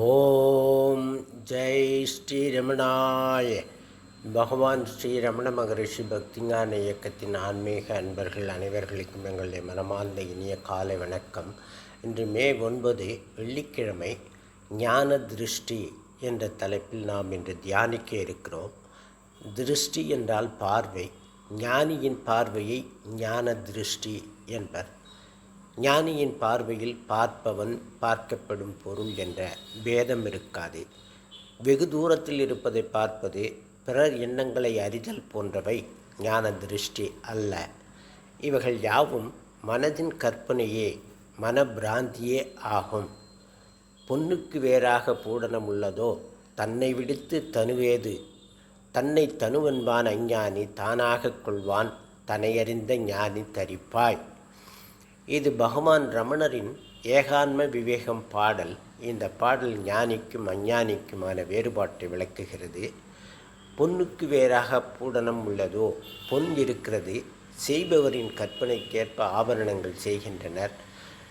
ஓம் ஜெய் ஸ்ரீரமணாய். பகவான் ஸ்ரீரமண மகரிஷி பக்திஞான இயக்கத்தின் ஆன்மீக அன்பர்கள் அனைவர்களுக்கும் எங்களுடைய மனமார்ந்த இனிய காலை வணக்கம். இன்று மே ஒன்பது வெள்ளிக்கிழமை ஞான திருஷ்டி என்ற தலைப்பில் நாம் இன்று தியானிக்க இருக்கிறோம். திருஷ்டி என்றால் பார்வை ஞானியின் பார்வையை ஞான திருஷ்டி என்பர். ஞானியின் பார்வையில் பார்ப்பவன் பார்க்கப்படும் பொருள் என்ற பேதம் இருக்காது. வெகு தூரத்தில் இருப்பதை பார்ப்பது பிறர் எண்ணங்களை அறிதல் போன்றவை ஞான திருஷ்டி அல்ல. இவைகள் யாவும் மனதின் கற்பனையே மனப்பிராந்தியே ஆகும். பொன்னுக்கு வேறாக பூடனம் உள்ளதோ தன்னை விடுத்து தனுவேது. தன்னை தனுவென்பான் அஞ்ஞானி தானாகக் கொள்வான் தனையறிந்த ஞானி தரிப்பாய். இது பகவான் ரமணரின் ஏகான்ம விவேகம் பாடல். இந்த பாடல் ஞானிக்கும் அஞ்ஞானிக்குமான வேறுபாட்டை விளக்குகிறது. பொன்னுக்கு வேறாக பூடனம் உள்ளதோ பொன் இருக்கிறது செய்பவரின் கற்பனைக்கேற்ப ஆபரணங்கள் செய்கின்றனர்.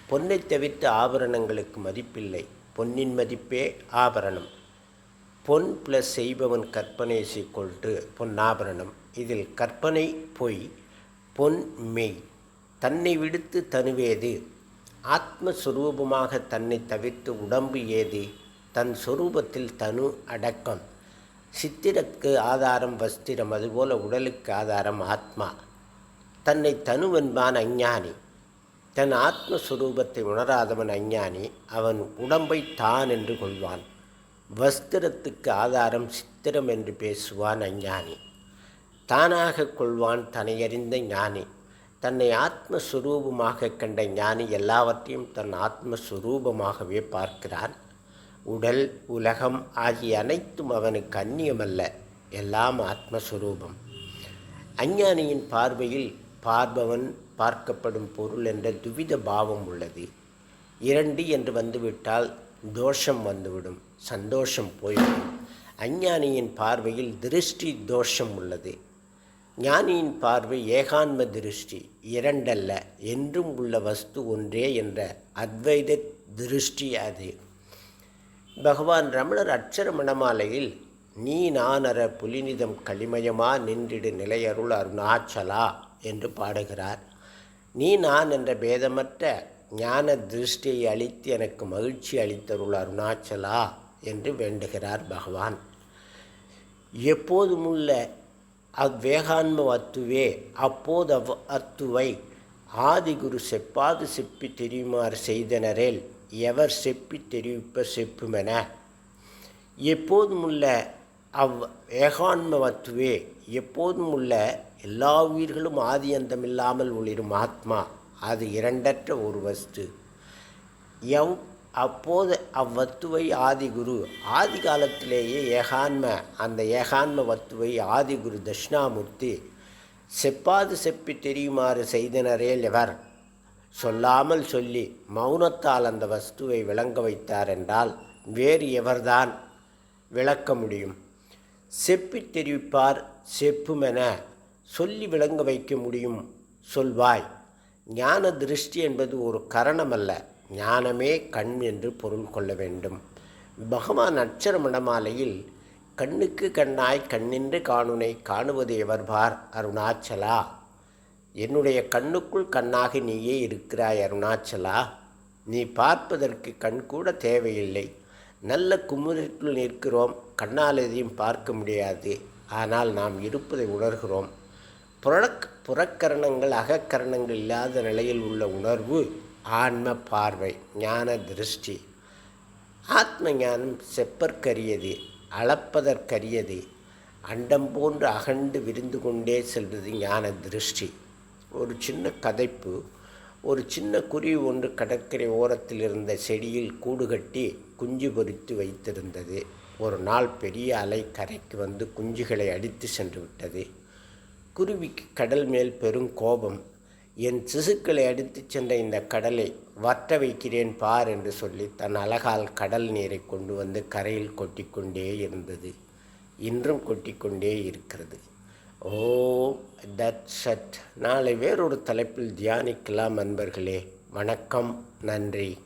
பொன்னை தவிர்த்து ஆபரணங்களுக்கு மதிப்பில்லை. பொன்னின் மதிப்பே ஆபரணம். பொன் ப்ளஸ் செய்பவன் கற்பனை கொள்ட்டு பொன்னாபரணம். இதில் கற்பனை பொய் பொன் மெய். தன்னை விடுத்து தனுவேது. ஆத்மஸ்வரூபமாக தன்னை தவிர்த்து உடம்பு ஏது? தன் சொரூபத்தில் தனு அடக்கம். சித்திரக்கு ஆதாரம் வஸ்திரம் அதுபோல உடலுக்கு ஆதாரம் ஆத்மா. தன்னை தனுவென்பான் அஞ்ஞானி. தன் ஆத்மஸ்வரூபத்தை உணராதவன் அஞ்ஞானி. அவன் உடம்பை தான் என்று கொள்வான். வஸ்திரத்துக்கு ஆதாரம் சித்திரம் என்று பேசுவான் அஞ்ஞானி. தானாக கொள்வான் தனையறிந்த ஞானி. தன்னை ஆத்மஸ்வரூபமாக கண்ட ஞானி எல்லாவற்றையும் தன் ஆத்மஸ்வரூபமாகவே பார்க்கிறான். உடல் உலகம் ஆகிய அனைத்தும் அவனுக்கு அந்நியமல்ல. எல்லாம் ஆத்மஸ்வரூபம். அஞ்ஞானியின் பார்வையில் பார்ப்பவன் பார்க்கப்படும் பொருள் என்ற துவித பாவம் உள்ளது. இரண்டு என்று வந்துவிட்டால் தோஷம் வந்துவிடும் சந்தோஷம் போய்விடும். அஞ்ஞானியின் பார்வையில் திருஷ்டி தோஷம் உள்ளது. ஞானியின் பார்வை ஏகான்ம திருஷ்டி இரண்டல்ல என்றும் உள்ள வஸ்து ஒன்றே என்ற அத்வைத திருஷ்டி அது. பகவான் ரமணர் அட்சர மணமாலையில் நீ நானர புலினிதம் களிமயமா நின்றிடு நிலையருள் அருணாச்சலா என்று பாடுகிறார். நீ நான் என்ற பேதமற்ற ஞான திருஷ்டியை அளித்து எனக்கு மகிழ்ச்சி அளித்தருள் அருணாச்சலா என்று வேண்டுகிறார் பகவான். எப்போதுமுள்ள அவ்வேகான்ம அத்துவே அப்போது அவ் அத்துவை. ஆதிகுரு செப்பாது செப்பி தெரியுமாறு செய்தனரேல் எவர் செப்பி தெரிவிப்ப செப்புமென. எப்போதும் உள்ள அவ் ஏகான்மவத்துவே எப்போதும் உள்ள எல்லா உயிர்களும் ஆதி அந்தமில்லாமல் ஒளிரும் ஆத்மா அது இரண்டற்ற ஒரு வஸ்து. எவ் அப்போது அவ்வத்துவை ஆதிகுரு ஆதி காலத்திலேயே ஏகான்ம அந்த ஏகான்ம வத்துவை ஆதிகுரு தட்சிணாமூர்த்தி செப்பாது செப்பி தெரியுமாறு செய்தனரே லெவர். சொல்லாமல் சொல்லி மௌனத்தால் அந்த வஸ்துவை விளங்க வைத்தார் என்றால் வேறு எவர்தான் விளக்க முடியும்? செப்பி தெரிவிப்பார் செப்புமென சொல்லி விளங்க வைக்க முடியும் சொல்வாய். ஞான திருஷ்டி என்பது ஒரு கரணமல்ல. ஞானமே கண் என்று பொருள் கொள்ள வேண்டும். பகவான் அச்சர மடமாலையில் கண்ணுக்கு கண்ணாய் கண்ணின்று காணுனை காணுவது எவர்பார் அருணாச்சலா? என்னுடைய கண்ணுக்குள் கண்ணாக நீயே இருக்கிறாய் அருணாச்சலா? நீ பார்ப்பதற்கு கண் கூட தேவையில்லை. நல்ல குமுறத்தில் நிற்கிறோம் கண்ணால் எதையும் பார்க்க முடியாது. ஆனால் நாம் இருப்பதை உணர்கிறோம். புறக் புறக்கரணங்கள் அகக்கரணங்கள் இல்லாத நிலையில் உள்ள உணர்வு ஆன்ம பார்வை ஞான திருஷ்டி ஆத்ம ஞானம் செப்பற்கரியது அளப்பதற்கரியது. அண்டம் போன்று அகண்டு விரிந்து கொண்டே செல்வது ஞான திருஷ்டி ஒரு சின்ன கதைப்பு ஒரு சின்ன குருவி ஒன்று கடற்கரை ஓரத்தில் இருந்த செடியில் கூடு கட்டி குஞ்சு பொறித்து வைத்திருந்தது. ஒரு நாள் பெரிய அலை கரைக்கு வந்து குஞ்சுகளை அடித்து சென்று விட்டது. குருவிக்கு கடல் மேல் பெரும் கோபம் என் சிசுக்களை அடித்துச் சென்ற இந்த கடலை வற்ற வைக்கிறேன் பார் என்று சொல்லி தன் அழகால் கடல் நீரை கொண்டு வந்து கரையில் கொட்டிக்கொண்டே இருந்தது. இன்றும் கொட்டிக்கொண்டே இருக்கிறது. ஓ தட் சட் நாளை வேறொரு தலைப்பில் தியானிக்கலாம் அன்பர்களே. வணக்கம். நன்றி.